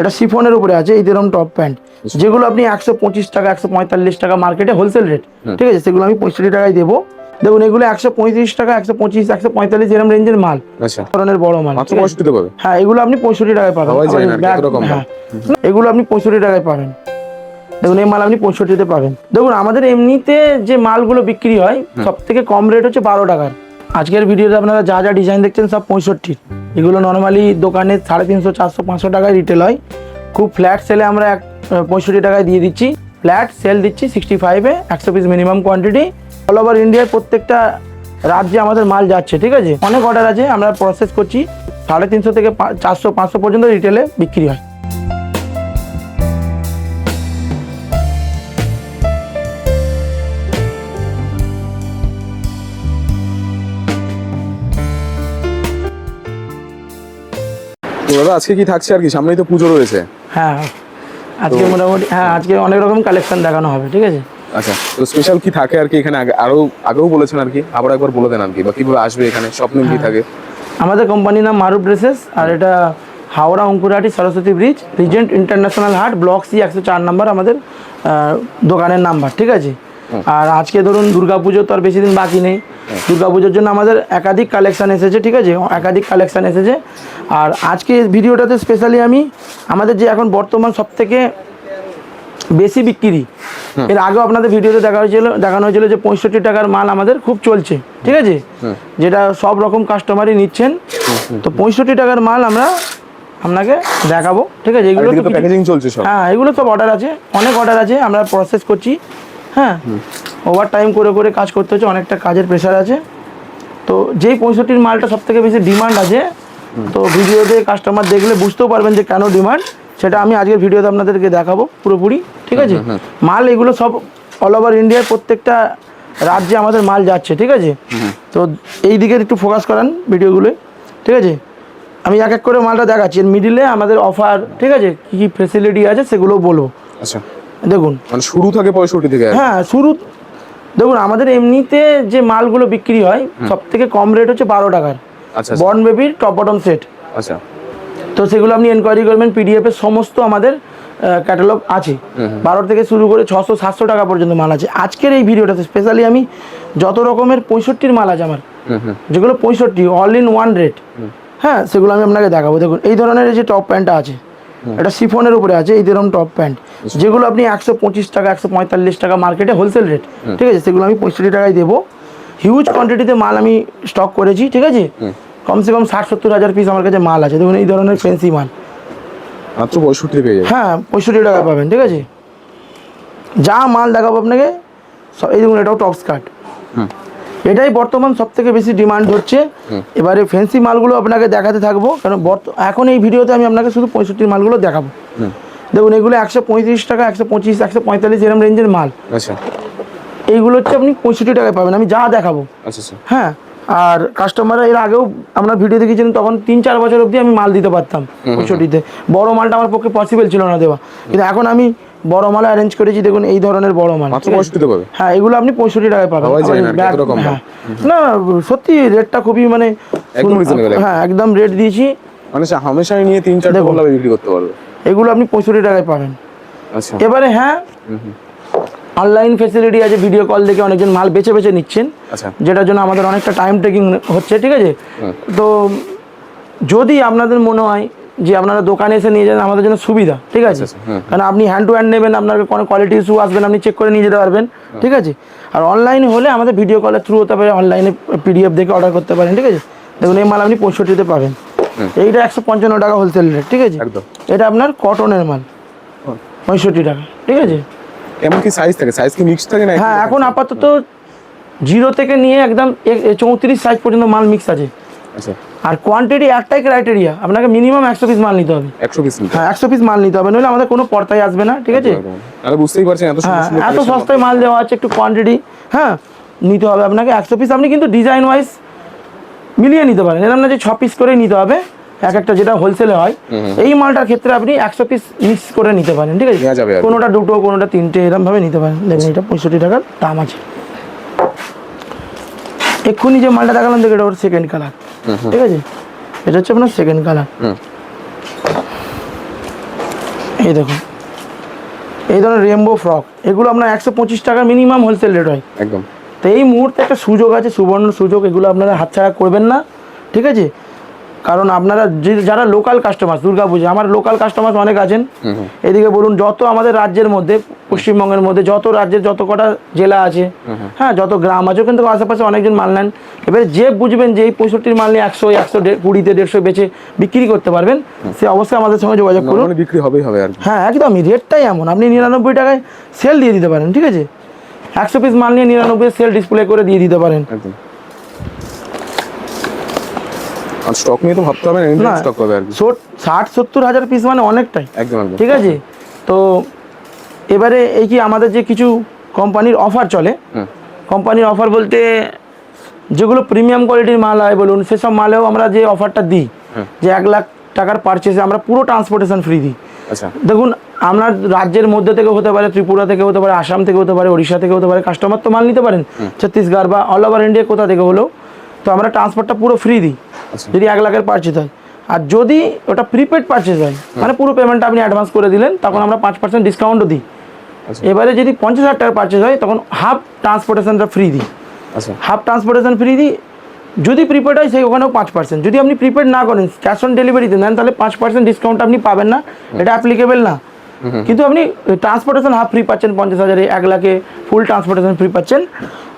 এটা শিফনের উপরে আছে এই যেরকম টপ প্যান্ট যেগুলো আপনি একশো পঁচিশ টাকা একশো পঁয়তাল্লিশ টাকা মার্কেটে হোলসেল রেট ঠিক আছে? সেগুলো আমি পঁয়ষট্টি টাকায় দেবো। দেখুন এগুলো একশো পঁয়ত্রিশ টাকা একশো পঁচিশ একশো পঁয়তাল্লিশ এরকম রেঞ্জের মাল। আচ্ছা। ধরনের বড় মাল হ্যাঁ এগুলো আপনি পঁয়ষট্টি টাকায় পাবেন। হ্যাঁ। এগুলো আপনি পঁয়ষট্টি টাকায় পাবেন। দেখুন এই মাল আপনি পঁয়ষট্টিতে পাবেন। দেখুন আমাদের এমনিতে যে মালগুলো বিক্রি হয় সব থেকে কম রেট হচ্ছে বারো টাকার। আজকের ভিডিওতে আপনারা যা যা ডিজাইন দেখছেন সব পঁয়ষট্টির এগুলো নর্মালি দোকানে সাড়ে তিনশো, চারশো, পাঁচশো টাকায় রিটেল হয়। খুব ফ্ল্যাট সেলে আমরা এক পঁয়ষট্টি টাকায় দিয়ে দিচ্ছি। ফ্ল্যাট সেল দিচ্ছি সিক্সটি ফাইভে একশো piece minimum quantity all over ইন্ডিয়ার প্রত্যেকটা রাজ্যে আমাদের মাল যাচ্ছে, ঠিক আছে? অনেক অর্ডার আছে, আমরা প্রসেস করছি। সাড়ে তিনশো থেকে চারশো, পাঁচশো পর্যন্ত রিটেলে বিক্রি হয়। দাদা আজকে কি থাকছে আর কি? সামনেই তো পুজো রয়েছে। হ্যাঁ আজকে মোটামুটি হ্যাঁ আজকে অনেক রকম কালেকশন দেখানো হবে ঠিক আছে? আচ্ছা তো স্পেশাল কি থাকে আর কি এখানে? আরও আগেও বলেছেন আর কি। আবার একবার বলে দেন আর কি বা কীভাবে আসবে এখানে? স্বপ্ন কি থাকে? আমাদের কোম্পানির নাম মারুফ ড্রেসেস আর এটা Howrah Ankurhati Saraswati bridge regent international হাট ব্লক সি একশো চার নাম্বার আমাদের দোকানের নাম্বার ঠিক আছে? আর আজকে ধরুন দুর্গাপুজো তো আর বেশি দিন বাকি নেই। দুর্গাপুজোর জন্য আমাদের একাধিক কালেকশন এসেছে ঠিক আছে? একাধিক কালেকশন এসেছে। আর আজকে ভিডিওটাতে স্পেশালি আমি আমাদের যে এখন বর্তমান সব থেকে বেশি বিক্রি এর আগেও আপনাদের ভিডিওতে দেখা হয়েছিল দেখানো হয়েছিল যে পঁয়ষট্টি টাকার মাল আমাদের খুব চলছে ঠিক আছে? যেটা সব রকম কাস্টমারই নিচ্ছেন। তো পঁয়ষট্টি টাকার মাল আমরা আপনাকে দেখাবো ঠিক আছে? এগুলো প্যাকেজিং চলছে হ্যাঁ এগুলো সব অর্ডার আছে অনেক অর্ডার আছে আমরা প্রসেস করছি। হ্যাঁ। ওভার টাইম করে করে কাজ করতে হচ্ছে অনেকটা কাজের প্রেশার আছে। তো যেই পঁয়ষট্টির মালটা সব থেকে বেশি ডিমান্ড আছে তো ভিডিওতে কাস্টমার দেখলে বুঝতেও পারবেন যে কেন ডিমান্ড সেটা আমি আজকের ভিডিওতে আপনাদেরকে দেখাবো পুরোপুরি ঠিক আছে? মাল এগুলো সব অল ওভার ইন্ডিয়ার প্রত্যেকটা রাজ্যে আমাদের মাল যাচ্ছে ঠিক আছে? তো এই দিকে একটু ফোকাস করান ভিডিওগুলোয় ঠিক আছে? আমি এক এক করে মালটা দেখাচ্ছি। এর মিডিলে আমাদের অফার ঠিক আছে? কী কী ফেসিলিটি আছে সেগুলো বলব। আচ্ছা। দেখুন। মানে শুরু থাকে পঁয়ষট্টি থেকে হ্যাঁ শুরু দেখুন আমাদের এমনিতে যে মালগুলো বিক্রি হয় সব থেকে কম রেট হচ্ছে বারো টাকার। আচ্ছা বর্ন বেবির টপ বটম সেট আচ্ছা। তো সেগুলো আপনি এনকোয়ারি করবেন পিডিএফ এর সমস্ত আমাদের ক্যাটালগ আছে। বারো থেকে শুরু করে ছশো সাতশো টাকা পর্যন্ত মাল আছে। আজকের এই ভিডিওটাতে স্পেশালি আমি যত রকমের পঁয়ষট্টির মাল আছে আমার যেগুলো পঁয়ষট্টি অল ইন ওয়ান রেট হ্যাঁ সেগুলো আমি আপনাকে দেখাবো। দেখুন এই ধরনের এই যে টপ প্যান্টটা আছে এটা শিফনের উপরে আছে এই যেরকম টপ প্যান্ট যেগুলো আপনি একশো পঁচিশ টাকা একশো পঁয়তাল্লিশ টাকা মার্কেটে হোলসেল রেট ঠিক আছে? সেগুলো আমি পঁয়ষট্টি টাকায় দেবো। হিউজ কোয়ান্টিটিতে মাল আমি স্টক করেছি ঠিক আছে? কমসে কম ষাট সত্তর হাজার পিস আমার কাছে মাল আছে। দেখুন এই ধরনের ফেন্সি মাল। মাত্র পঁয়ষট্টি পেয়ে হ্যাঁ পঁয়ষট্টি টাকা পাবেন ঠিক আছে? যা মাল দেখাবো আপনাকে এই দেখুন এটাও টপ স্কার্ট হুম। এটাই বর্তমান সব থেকে বেশি ডিমান্ড হচ্ছে এবারে ফ্যান্সি মালগুলো আপনাকে দেখাতে থাকব কারণ এখন এই ভিডিওতে আমি আপনাকে শুধু পঁয়ষট্টির মালগুলো দেখাবো। দেখুন এগুলো একশো পঁয়ত্রিশ টাকা একশো পঁচিশ একশো পঁয়তাল্লিশ এরম রেঞ্জের মাল। আচ্ছা। এইগুলো হচ্ছে আপনি পঁয়ষট্টি টাকায় পাবেন আমি যা দেখাবো। আচ্ছা আচ্ছা। হ্যাঁ আর কাস্টমাররা এর আগেও আমরা ভিডিও দেখেছিলেন তখন তিন চার বছর অবধি আমি মাল দিতে পারতাম পঁয়ষট্টিতে। বড় মালটা আমার পক্ষে পসিবল ছিল না দেওয়া। কিন্তু এখন আমি বড় মাল অ্যারেঞ্জ করেছি দেখুন এই ধরনের বড় মাল হ্যাঁ এগুলো আপনি পঁয়ষট্টি টাকায় পাবেন। না, হ্যাঁ। না সত্যি রেটটা খুবই মানে হ্যাঁ একদম রেট দিয়েছি। মানে হামেশাই নিয়ে তিন চারটে। গোলাপি বিক্রি করতে পারবে। এগুলো আপনি পঁয়ষট্টি টাকায় পাবেন। আচ্ছা। এবারে হ্যাঁ অনলাইন ফেসিলিটি আছে ভিডিও কল দেখে অনেকজন মাল বেছে বেছে নিচ্ছেন। আচ্ছা। যেটার জন্য আমাদের অনেকটা টাইম টেকিং হচ্ছে ঠিক আছে? তো যদি আপনাদের মনে হয় যে আপনারা দোকানে এসে নিয়ে যান আমাদের জন্য সুবিধা ঠিক আছে? আচ্ছা, কারণ আপনি হ্যান্ড টু হ্যান্ড নেবেন আপনার কোনো কোয়ালিটি ইস্যু আসবেন আপনি চেক করে নিয়ে যেতে পারবেন ঠিক আছে? আর অনলাইনে হলে আমাদের ভিডিও কলের থ্রু হতে পারে অনলাইনে পিডিএফ দেখে অর্ডার করতে পারেন ঠিক আছে? দেখুন এই মাল আপনি পঁয়ষট্টিতে পাবেন। এইটা একশো পঞ্চান্ন টাকা হোলসেল রেট ঠিক আছে? এটা আপনার কটনের মাল পঁয়ষট্টি টাকা ঠিক আছে? কেমন কি সাইজ থাকে সাইজ কি মিক্স থাকে না হ্যাঁ এখন আপাতত জিরো থেকে নিয়ে একদম চৌত্রিশ সাইজ পর্যন্ত মাল মিক্স আছে। আচ্ছা আর কোয়ান্টিটি একটাই ক্রাইটেরিয়া আপনাকে মিনিমাম একশো পিস মাল নিতে হবে। একশো পিস হ্যাঁ একশো পিস মাল নিতে হবে নইলে আমাদের কোনো পর্তায় আসবে না ঠিক আছে? বুঝতেই পারছেন এত হ্যাঁ এত সস্তায় মাল দেওয়া আছে একটু কোয়ান্টিটি হ্যাঁ নিতে হবে আপনাকে একশো পিস আপনি কিন্তু ডিজাইন ওয়াইজ মিলিয়ে নিতে পারেন। এরকম না যে ছ পিস করেই নিতে হবে এক একটা যেটা হোলসেলে হয়। এই মালটার ক্ষেত্রে আপনি একশো পিস মিক্স করে নিতে পারেন ঠিক আছে। কোনোটা দুটো কোনোটা তিনটে এরকম ভাবে নিতে পারেন। দেখুন এটা পঁয়ষট্টি টাকার দাম আছে। এক্ষুনি যে মালটা দেখালাম দেখে এটা ওর সেকেন্ড কালার ঠিক আছে? এটা হচ্ছে আপনার সেকেন্ড কালার এই দেখুন। এই ধরনের রেমবো ফ্রক এগুলো আপনার একশো পঁচিশ টাকা মিনিমাম হোলসেল রেট হয়। একদম। তো এই মুহূর্তে একটা সুযোগ আছে সুবর্ণ সুযোগ। এগুলো আপনারা হাত ছাড়া করবেন না। ঠিক আছে? কারণ আপনারা যারা লোকাল কাস্টমার দুর্গা পুজো আমার লোকাল কাস্টমার অনেক আছেন। এদিকে বলুন যত আমাদের রাজ্যের মধ্যে পশ্চিমবঙ্গের মধ্যে যত রাজ্যের যত কটা জেলা আছে হ্যাঁ যত গ্রাম আছে কিন্তু আশেপাশে অনেকজন মাল নেন। এবারে যে বুঝবেন যে এই পঁয়ষট্টির মাল নিয়ে একশো একশো কুড়িতে দেড়শো বেচে বিক্রি করতে পারবেন সে অবশ্যই আমাদের সঙ্গে যোগাযোগ করুন। বিক্রি হবেই হবে আর হ্যাঁ একদমই রেটটাই এমন। আপনি নিরানব্বই টাকায় সেল দিয়ে দিতে পারেন ঠিক আছে? একশো পিস মাল নিয়ে নিরানব্বই সেল ডিসপ্লে করে দিয়ে দিতে পারেন। আর স্টক নিয়ে তো ভাবতে হবে না। স্টক পাবে আর কি। ষাট সত্তর হাজার পিস মানে অনেকটাই। একদম একদম। ঠিক আছে? তো এবারে এই কি আমাদের যে কিছু কোম্পানির অফার চলে কোম্পানির অফার বলতে যেগুলো প্রিমিয়াম কোয়ালিটির মাল হয় বলুন সেসব মালেও আমরা যে অফারটা দিই যে এক লাখ টাকার পারচেসে আমরা পুরো ট্রান্সপোর্টেশন ফ্রি দিই। আচ্ছা। দেখুন আপনার রাজ্যের মধ্যে থেকে হতে পারে ত্রিপুরা থেকে হতে পারে আসাম থেকে হতে পারে ওড়িশা থেকে হতে পারে কাস্টমার তো মাল নিতে পারেন। ছত্তিশগড় বা অল ওভার ইন্ডিয়া কোথা থেকে হলেও তো আমরা ট্রান্সপোর্টটা পুরো ফ্রি দিই। আচ্ছা। যদি এক লাখের পারচেস হয়। আর যদি ওটা প্রিপেড পারচেস হয় মানে পুরো পেমেন্টটা আপনি অ্যাডভান্স করে দিলেন তখন আমরা পাঁচ পার্সেন্ট ডিসকাউন্টও দিই। আচ্ছা। এবারে যদি পঞ্চাশ হাজার টাকার পারচেস হয় তখন হাফ ট্রান্সপোর্টেশনটা ফ্রি দিই। হাফ ট্রান্সপোর্টেশন ফ্রি দিই। যদি প্রিপেড হয় সেই ওখানেও পাঁচ পার্সেন্ট যদি আপনি প্রিপেড না করেন ক্যাশ অন ডেলিভারিতে নেন তাহলে পাঁচ পার্সেন্ট ডিসকাউন্ট আপনি পাবেন না। এটা অ্যাপ্লিকেবল না। কিন্তু আপনি ট্রান্সপোর্টেশন হাফ ফ্রি পাচ্ছেন পঞ্চাশ হাজারে এক লাখে ফুল ট্রান্সপোর্টেশন ফ্রি পাচ্ছেন।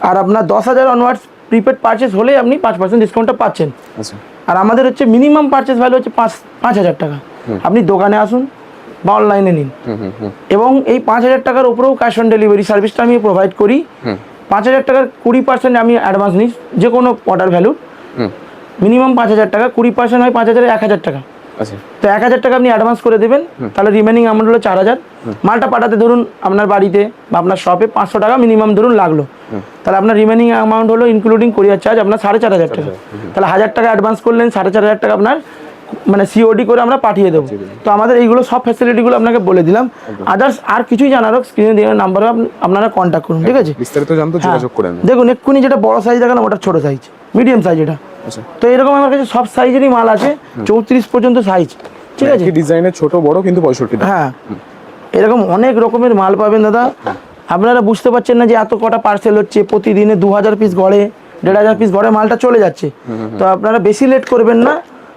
আর আপনার দশ হাজার অনওয়ার্ডস প্রিপেড পারচেস হলে আপনি পাঁচ পার্সেন্ট ডিসকাউন্টটা পাচ্ছেন। আচ্ছা। আর আমাদের হচ্ছে মিনিমাম পারচেস ভ্যালু হচ্ছে পাঁচ পাঁচ হাজার টাকা। আপনি দোকানে আসুন বা অনলাইনে নিন। এবং এই পাঁচ হাজার টাকার উপরেও ক্যাশ অন ডেলিভারি সার্ভিসটা আমি প্রোভাইড করি। পাঁচ হাজার টাকার কুড়ি পার্সেন্ট আমি অ্যাডভান্স নিই যে কোনো অর্ডার ভ্যালু হুম। মিনিমাম পাঁচ হাজার টাকা কুড়ি পার্সেন্ট হয় পাঁচ হাজার এক হাজার টাকা। তো এক হাজার টাকা আপনি অ্যাডভান্স করে দেবেন তাহলে রিমেনিং অ্যামাউন্ট হলো চার হাজার। মালটা পাঠাতে ধরুন আপনার বাড়িতে বা আপনার শপে পাঁচশো টাকা মিনিমাম ধরুন লাগল। তাহলে আপনার রিমেনিং অ্যামাউন্ট হলো ইনক্লুডিং কোরিয়ার চার্জ আপনার সাড়ে চার হাজার টাকা। তাহলে হাজার টাকা অ্যাডভান্স করলেন সাড়ে চার হাজার টাকা আপনার মানে সিওডি করে আমরা পাঠিয়ে দেবো। তো আমাদের এইগুলো সব ফ্যাসিলিটিগুলো আপনাকে বলে দিলাম। আদার্স আর কিছুই জানার হোক স্ক্রিনে দেওয়ার নাম্বারে আপনারা কন্ট্যাক্ট করুন ঠিক আছে? বিস্তারিত জানতে হ্যাঁ। যোগাযোগ করে নেন দেখুন এক্ষুনি যেটা বড় সাইজ দেখালাম ওটা ছোট সাইজ মিডিয়াম সাইজ এটা। আচ্ছা। তো এরকম আমার কাছে সব সাইজেরই মাল আছে চৌত্রিশ পর্যন্ত সাইজ ঠিক আছে? ডিজাইনের ছোট বড় কিন্তু পঁয়ষট্টি হ্যাঁ। এরকম অনেক রকমের মাল পাবেন দাদা। আপনারা বুঝতে পারছেন না যে এত কটা পার্সেল হচ্ছে প্রতিদিনে দু হাজার পিস গড়ে দেড় হাজার পিস গড়ে মালটা চলে যাচ্ছে। তো আপনারা বেশি লেট করবেন না।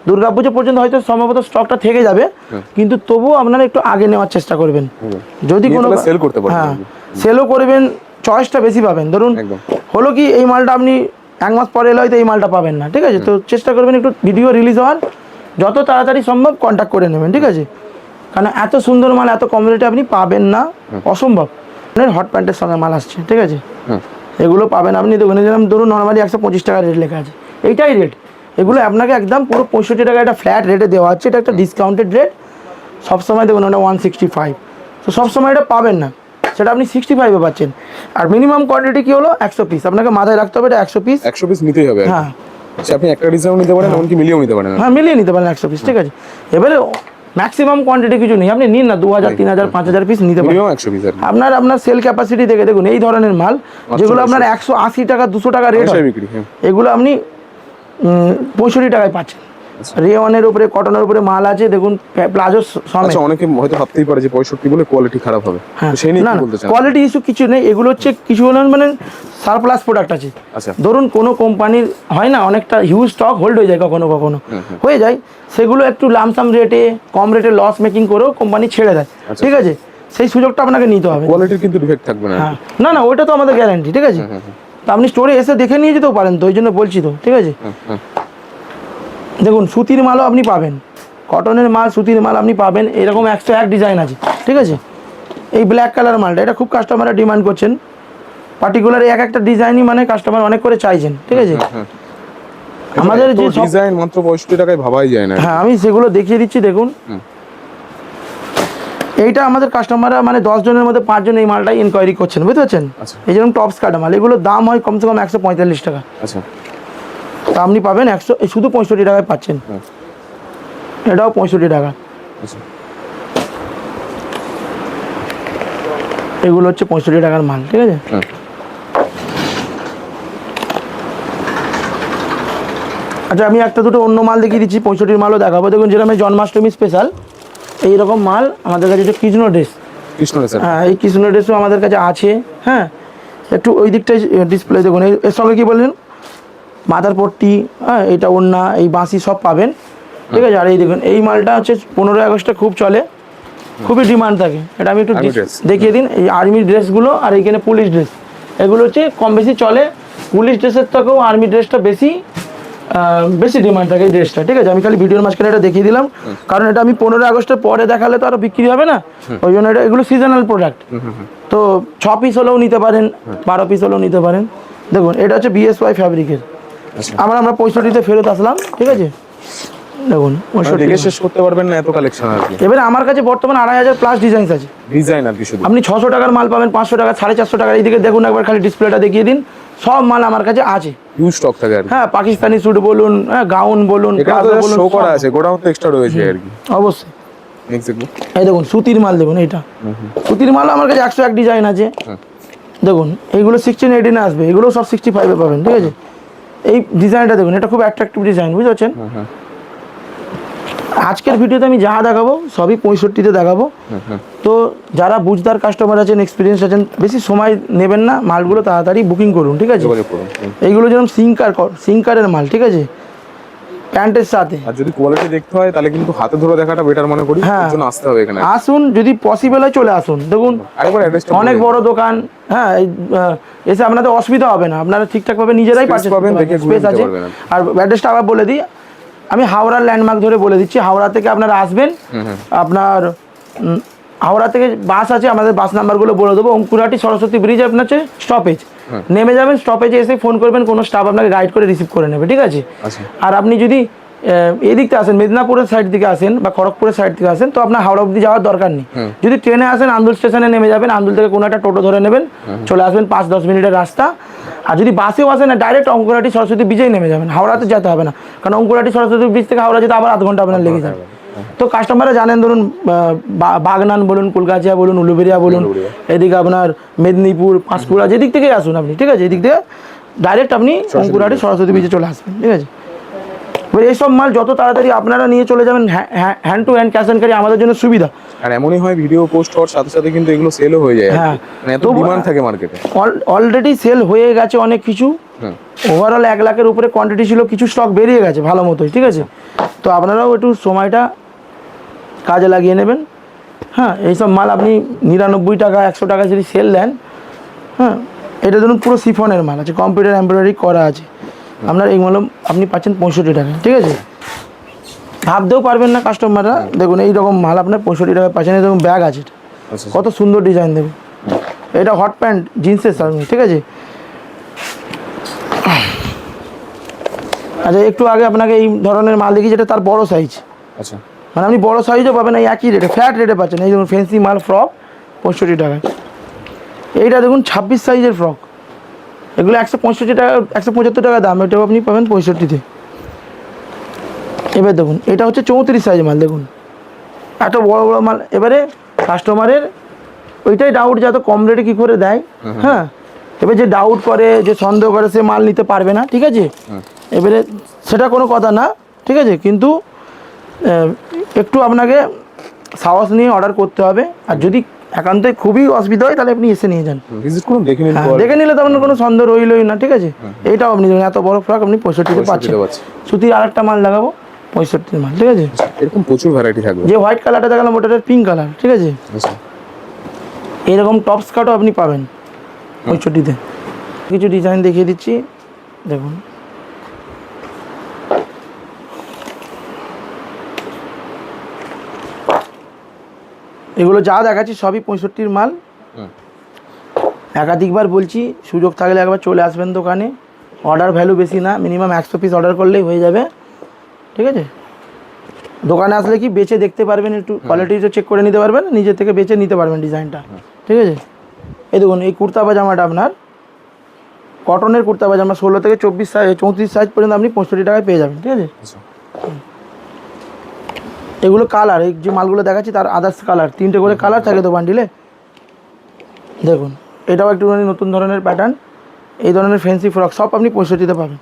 দুর্গাপুজো পর্যন্ত হয়তো সম্ভবত স্টকটা থেকে যাবে। কিন্তু তবুও আপনারা একটু আগে নেওয়ার চেষ্টা করবেন। যদি কোনো সেল করতে হ্যাঁ সেলও করবেন চয়েসটা বেশি পাবেন। ধরুন হলো কি এই মালটা আপনি এক মাস পরে এলে হয়তো এই মালটা পাবেন না ঠিক আছে? তো চেষ্টা করবেন একটু ভিডিও রিলিজ হওয়ার যত তাড়াতাড়ি সম্ভব কন্ট্যাক্ট করে নেবেন ঠিক আছে? কারণ এত সুন্দর মাল এত কম রেটে আপনি পাবেন না অসম্ভব। হট প্যান্টের সঙ্গে মাল আসছে ঠিক আছে? এগুলো পাবেন আপনি দোকানে যেরকম ধরুন নর্মালি একশো পঁচিশ টাকা রেট লেখা আছে এইটাই রেট এগুলো আপনাকে একদম পুরো পঁয়ষট্টি টাকা একটা ফ্ল্যাট রেটে দেওয়া হচ্ছে এটা একটা ডিসকাউন্টেড রেট সবসময় দেখুন ওটা ওয়ান সিক্সটি ফাইভ তো সবসময় এটা পাবেন না। সেটা আপনি সিক্সটি ফাইভে পাচ্ছেন। আর মিনিমাম কোয়ান্টিটি কী হলো? একশো পিস আপনাকে মাথায় রাখতে হবে এটা একশো পিস একশো পিস নিতেই হবে হ্যাঁ। আচ্ছা আপনি একটা ডিজাইন নিতে পারেন এমনকি মিলিয়েও নিতে পারেন। হ্যাঁ মিলিয়ে নিতে পারেন একশো পিস ঠিক আছে? এবারে ম্যাক্সিমাম কোয়ান্টিটি কিছু নেই। আপনি নিন না দু হাজার তিন হাজার পাঁচ হাজার পিস নিতে পারেন। আপনার আপনার সেল ক্যাপাসিটি দেখে দেখুন এই ধরনের মাল যেগুলো আপনার একশো আশি টাকা দুশো টাকা রেট বিক্রি হ্যাঁ। এগুলো আপনি পঁয়ষট্টি টাকায় পাচ্ছেন। রেওয়ানের উপরে কটনের উপরে মাল আছে দেখুন প্লাজো সমেত। আচ্ছা অনেকে হয়তো ভাবতেই পারে যে পঁয়ষট্টি বলে কোয়ালিটি খারাপ হবে। হ্যাঁ। তো সেই নিয়ে কি বলতে চান? কোয়ালিটি ইস্যু কিছু নেই। এগুলো হচ্ছে কিছু হলো মানে সারপ্লাস প্রোডাক্ট আছে। আচ্ছা। ধরুন কোনো কোম্পানির হয় না অনেকটা হিউজ স্টক হোল্ড হয়ে যায় কখনো কখনো। হয়ে যায়। সেগুলো একটু লামসাম রেটে কম রেটে লস মেকিং করেও কোম্পানি ছেড়ে দেয়। আচ্ছা। ঠিক আছে? সেই সুযোগটা আপনাকে নিতে হবে। কোয়ালিটির কিন্তু ডিফেক্ট থাকবে না। হ্যাঁ। না না ওটা তো আমাদের গ্যারান্টি ঠিক আছে? তা আপনি স্টোরে এসে দেখে নিয়ে যেতেও পারেন তো ওই জন্য বলছি তো ঠিক আছে। দেখুন সুতির মালও আপনি পাবেন। কটনের মাল সুতির মাল আপনি পাবেন। এরকম একশো এক ডিজাইন আছে ঠিক আছে? এই ব্ল্যাক কালার মালটা এটা খুব কাস্টমাররা ডিমান্ড করছেন। পার্টিকুলার এক একটা ডিজাইনই মানে কাস্টমার অনেক করে চাইছেন ঠিক আছে? আমাদের যে ডিজাইন মাত্র পঁয়ষট্টি টাকায় ভাবাই যায় না। হ্যাঁ আমি সেগুলো দেখিয়ে দিচ্ছি দেখুন। এইটা আমাদের কাস্টমাররা মানে দশ জনের মধ্যে পাঁচজন এই মালটাই ইনকোয়ারি করছেন বুঝতে পারছেন? আচ্ছা। এই যেরকম টপস কাটা মাল এগুলোর দাম হয় কমসে কম একশো পঁয়তাল্লিশ টাকা। আচ্ছা। তা আপনি পাবেন একশো শুধু পঁয়ষট্টি টাকায় পাচ্ছেন। এটাও পঁয়ষট্টি টাকা। আচ্ছা। এগুলো হচ্ছে পঁয়ষট্টি টাকার মাল ঠিক আছে? আচ্ছা আমি একটা দুটো অন্য মাল দেখিয়ে দিচ্ছি পঁয়ষট্টির মালও দেখাবো। দেখুন যেরকম জন্মাষ্টমী স্পেশাল এইরকম মাল আমাদের কাছে হচ্ছে কৃষ্ণ ড্রেস কৃষ্ণ স্যার হ্যাঁ। এই কৃষ্ণ ড্রেসও আমাদের কাছে আছে হ্যাঁ। একটু ওই দিকটায় ডিসপ্লে দেখুন এর সঙ্গে কি বললেন? মাথার পট্টি হ্যাঁ এটা ওড়না এই বাঁশি সব পাবেন। ঠিক আছে আর এই দেখুন এই মালটা হচ্ছে পনেরোই আগস্টে খুব চলে খুবই ডিমান্ড থাকে। এটা আমি একটু দেখিয়ে দিন এই আর্মি ড্রেসগুলো আর এইখানে পুলিশ ড্রেস। এগুলো হচ্ছে কম বেশি চলে পুলিশ ড্রেসের থেকেও আর্মি ড্রেসটা বেশি বেশি ডিমান্ড থাকে এই ড্রেসটা। ঠিক আছে আমি খালি ভিডিওর মাঝখানে এটা দেখিয়ে দিলাম কারণ এটা আমি পনেরোই আগস্টের পরে দেখালে তো আরও বিক্রি হবে না। ওই জন্য এটা এগুলো সিজনাল প্রোডাক্ট তো ছ পিস হলেও নিতে পারেন বারো পিস হলেও নিতে পারেন। দেখুন এটা হচ্ছে বিএসওয়াই ফ্যাব্রিকের আমরা আমরা পঁয়ষট্টিতে ফেরত আসলাম ঠিক আছে? দেখুন শেষ করতে পারবেন না এত কালেকশন আর কি। এবারে আমার কাছে বর্তমান আড়াই হাজার প্লাস ডিজাইনস আছে। ডিজাইন আর কি শুধু। আপনি ছশো টাকার মাল পাবেন পাঁচশো টাকা সাড়ে চারশো টাকার এইদিকে দেখুন একবার খালি ডিসপ্লেটা দেখিয়ে দিন। সব মাল আমার কাছে আছে। হিউজ স্টক থাকে আর হ্যাঁ পাকিস্তানি স্যুট বলুন হ্যাঁ গাউন বলুন প্লাজো বলুন শো করা আছে গোডাউন তো এক্সট্রা রয়েছে আর কি। অবশ্যই। এই দেখুন সুতির মাল দেখুন এইটা। সুতির মাল আমার কাছে একশো এক ডিজাইন আছে। দেখুন এইগুলো সিক্সটিন এইটিনে আসবে এগুলো সব সিক্সটি ফাইভে পাবেন ঠিক আছে? এই ডিজাইনটা দেখুন এটা খুব অ্যাট্রাকটিভ ডিজাইন বুঝতে পারছেন আজকের ভিডিওতে আমি যা দেখাবো সবই পঁয়ষট্টিতে দেখাবো। তো যারা বুঝদার কাস্টমার আছেন এক্সপিরিয়েন্স আছেন বেশি সময় নেবেন না মালগুলো তাড়াতাড়ি বুকিং করুন ঠিক আছে। এইগুলো যেরকম সিঙ্কার সিঙ্কারের মাল ঠিক আছে? প্যান্টের সাথে। আর যদি কোয়ালিটি দেখতে হয় তাহলে কিন্তু হাতে ধরে দেখাটা বেটার মনে করি। হ্যাঁ। আসতে হবে এখানে। আসুন যদি পসিবল হয় চলে আসুন। দেখুন অনেক বড় দোকান হ্যাঁ এসে আপনাদের অসুবিধা হবে না। আপনারা ঠিকঠাকভাবে নিজেরাই Space পাবেন, স্পেস আছে। আর অ্যাড্রেসটা আবার বলে দিই আমি হাওড়ার ল্যান্ডমার্ক ধরে বলে দিচ্ছি হাওড়া থেকে আপনারা আসবেন। আপনার হাওড়া থেকে বাস আছে আমাদের বাস নাম্বারগুলো বলে দেবো। অঙ্কুরহাটি সরস্বতী ব্রিজ আপনার হচ্ছে স্টপেজ নেমে যাবেন স্টপেজে এসে ফোন করবেন কোনো স্টাফ আপনাকে গাইড করে রিসিভ করে নেবে ঠিক আছে? আচ্ছা। আর আপনি যদি আহ, এদিক থেকে আসেন মেদিনীপুরের সাইড থেকে আসেন বা খড়গপুরের সাইড থেকে আসেন তো আপনার হাওড়া অব্দি যাওয়ার দরকার নেই। যদি ট্রেনে আসেন আন্দুল স্টেশনে নেমে যাবেন আন্দুল থেকে কোনো একটা টোটো ধরে নেবেন চলে আসবেন পাঁচ দশ মিনিটের রাস্তা। আর যদি বাসেও আসেন না ডাইরেক্ট অঙ্কুরাটি সরস্বতী ব্রিজেই নেমে যাবেন। হাওড়াতে যেতে হবে না। কারণ অঙ্কুরাটি সরস্বতী ব্রিজ থেকে হাওড়া যেতে আবার আধ ঘণ্টা আপনার লেগে যাবে। তো কাস্টমাররা জানেন ধরুন বাগনান বলুন কুলগাছিয়া বলুন উলুবেরিয়া বলুন এদিকে আপনার মেদিনীপুর পাঁশকুড়া যেদিক থেকেই আসুন আপনি ঠিক আছে? এদিক থেকে ডাইরেক্ট আপনি অঙ্কুরাটি সরস্বতী ব্রিজে চলে আসবেন ঠিক আছে? এবার এইসব মাল যত তাড়াতাড়ি আপনারা নিয়ে চলে যাবেন hand to hand cash on carry আমাদের জন্য সুবিধা। আর এমনই হয় ভিডিও পোস্ট হওয়ার সাথে সাথে কিন্তু এগুলো সেলও হয়ে যায় হ্যাঁ। মানে এত ডিমান্ড থাকে মার্কেটে অলরেডি সেল হয়ে গেছে অনেক কিছু। ওভারঅল এক লাখের উপরে কোয়ান্টিটি ছিল কিছু স্টক বেরিয়ে গেছে ভালো মতোই ঠিক আছে? তো আপনারাও একটু সময়টা কাজে লাগিয়ে নেবেন। হ্যাঁ এইসব মাল আপনি নিরানব্বই টাকা একশো টাকা যদি সেল দেন হ্যাঁ এটা ধরুন পুরো সিফনের মাল আছে কম্পিউটার এমব্রয়ডারি করা আছে। আপনার এই মাল আপনি পাচ্ছেন পঁয়ষট্টি টাকা ঠিক আছে? ভাবতেও পারবেন না কাস্টমাররা দেখুন এই রকম মাল আপনার পঁয়ষট্টি টাকা পাচ্ছেন এরকম ব্যাগ আছে আচ্ছা কত সুন্দর ডিজাইন দেবে এটা হট প্যান্ট জিন্সের সঙ্গে ঠিক আছে? আচ্ছা একটু আগে আপনাকে এই ধরনের মাল দেখি যেটা তার বড় সাইজ আচ্ছা। মানে আপনি বড় সাইজও পাবেন এই একই রেটে ফ্ল্যাট রেটে পাচ্ছেন। এই দেখুন ফেন্সি মাল ফ্রক পঁয়ষট্টি টাকায় এইটা দেখুন ছাব্বিশ সাইজের ফ্রক এগুলো একশো পঁয়ষট্টি টাকা একশো পঁচাত্তর টাকা দাম এটাও আপনি পাবেন পঁয়ষট্টিতে। এবার দেখুন এটা হচ্ছে চৌত্রিশ সাইজ মাল দেখুন। এত বড় বড় মাল। এবারে কাস্টমারের ওইটাই ডাউট যে এত কম রেটে কী করে দেয়। হ্যাঁ এবার যে ডাউট করে যে সন্দেহ করে সে মাল নিতে পারবে না ঠিক আছে? এবারে সেটা কোনো কথা না ঠিক আছে? কিন্তু একটু আপনাকে সাহস নিয়ে অর্ডার করতে হবে। আর যদি একান্তই খুবই অসুবিধা হয় তাহলে আপনি এসে নিয়ে যান। দেখে হ্যাঁ দেখে নিলে তো আপনার কোনো সন্দেহ রইলই না ঠিক আছে? এইটাও আপনি এত বড় ফ্রক আপনি পঁয়ষট্টিতে পাচ্ছেন। সুতির আরেকটা মাল লাগাবো পঁয়ষট্টির মাল ঠিক আছে? এরকম প্রচুর ভ্যারাইটি থাকবে। যে হোয়াইট কালারটা দেখালাম ওটার পিঙ্ক কালার ঠিক আছে? এরকম টপ স্কার্টও আপনি পাবেন পঁয়ষট্টিতে। কিছু ডিজাইন দেখিয়ে দিচ্ছি দেখুন। এগুলো যা দেখাচ্ছি সবই পঁয়ষট্টির মাল। একাধিকবার বলছি সুযোগ থাকলে একবার চলে আসবেন দোকানে। অর্ডার ভ্যালু বেশি না মিনিমাম একশো পিস অর্ডার করলেই হয়ে যাবে। ঠিক আছে? দোকানে আসলে কি বেচে দেখতে পারবেন একটু কোয়ালিটিটা চেক করে নিতে পারবেন নিজে থেকে বেচে নিতে পারবেন ডিজাইনটা ঠিক আছে? এই দেখুন এই কুর্তা পাজামাটা আপনার কটনের কুর্তা পাজামা ষোলো থেকে চব্বিশ সাইজ চৌত্রিশ সাইজ পর্যন্ত আপনি পঁয়ষট্টি টাকায় পেয়ে যাবেন ঠিক আছে? আচ্ছা। এগুলো কালার এই যে মালগুলো দেখাচ্ছি তার আদার্স কালার তিনটে করে কালার থাকে তো বান্ডিলে দেখুন এটাও একটুখানি নতুন ধরনের প্যাটার্ন এই ধরনের ফ্যান্সি ফ্রক সব আপনি পঁয়ষট্টিতে পাবেন।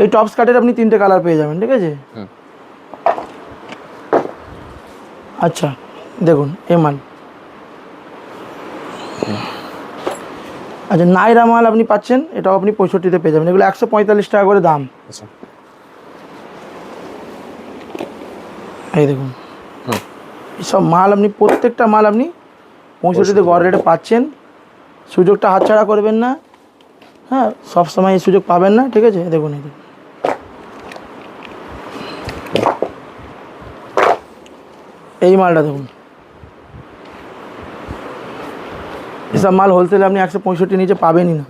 এই টপ স্কার্টের আপনি তিনটে কালার পেয়ে যাবেন ঠিক আছে। আচ্ছা দেখুন এ মাল। আচ্ছা নাইরা মাল আপনি পাচ্ছেন এটাও আপনি পঁয়ষট্টিতে পেয়ে যাবেন। এগুলো একশো পঁয়তাল্লিশ টাকা করে দাম। আচ্ছা। এই দেখুন। সব মাল আপনি প্রত্যেকটা মাল আপনি পঁয়ষট্টিতে গড় রেটে পাচ্ছেন। সুযোগটা হাতছাড়া করবেন না। হ্যাঁ সব সময় এই সুযোগ পাবেন না ঠিক আছে? দেখুন এই দেখুন। এই মালটা দেখুন। এসব মাল হোলসেলে আপনি একশো পঁয়ষট্টি নিচে পাবেনই না।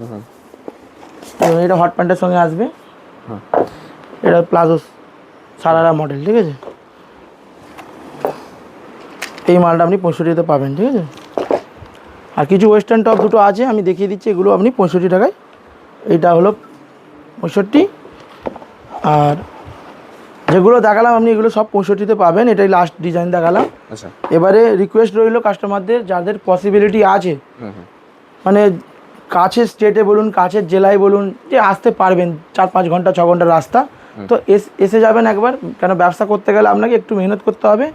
এটা হট প্যান্টের সঙ্গে আসবে। এটা প্লাজো সারারা মডেল ঠিক আছে? এই মালটা আপনি পঁয়ষট্টিতে পাবেন ঠিক আছে? আর কিছু ওয়েস্টার্ন টপ দুটো আছে আমি দেখিয়ে দিচ্ছি এগুলো আপনি পঁয়ষট্টি টাকায়। এইটা হলো পঁয়ষট্টি। আর যেগুলো দেখালাম আপনি এগুলো সব পঁয়ষট্টিতে পাবেন এটাই লাস্ট ডিজাইন দেখালাম। আচ্ছা। এবারে রিকোয়েস্ট রইল কাস্টমারদের যাদের পসিবিলিটি আছে। মানে কাছের স্টেটে বলুন কাছের জেলায় বলুন যে আসতে পারবেন চার পাঁচ ঘণ্টা ছ ঘণ্টা রাস্তা। তো এস- এসে যাবেন একবার কেন ব্যবসা করতে গেলে আপনাকে একটু মেহনত করতে হবে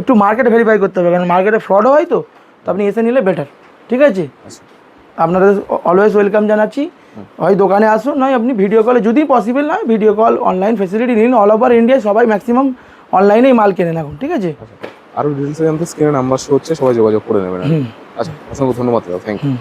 একটু মার্কেট ভেরিফাই করতে হবে কারণ মার্কেটে ফ্রড হয় তো তো আপনি এসে নিলে বেটার ঠিক আছে? আচ্ছা। আপনাদের অলওয়েজ ওয়েলকাম জানাচ্ছি। হয় দোকানে আসুন নয় আপনি ভিডিও কলে যদি পসিবল নয় ভিডিও কল অনলাইন ফেসিলিটি নিন অল ওভার ইন্ডিয়ায় সবাই ম্যাক্সিমাম অনলাইনেই মাল কেনেন এখন ঠিক আছে? আচ্ছা। আরও ডিটেলসে জানতে স্ক্রিনে নাম্বার শো হচ্ছে সবাই যোগাযোগ করে নেবেন আচ্ছা অসংখ্য ধন্যবাদ থ্যাংক ইউ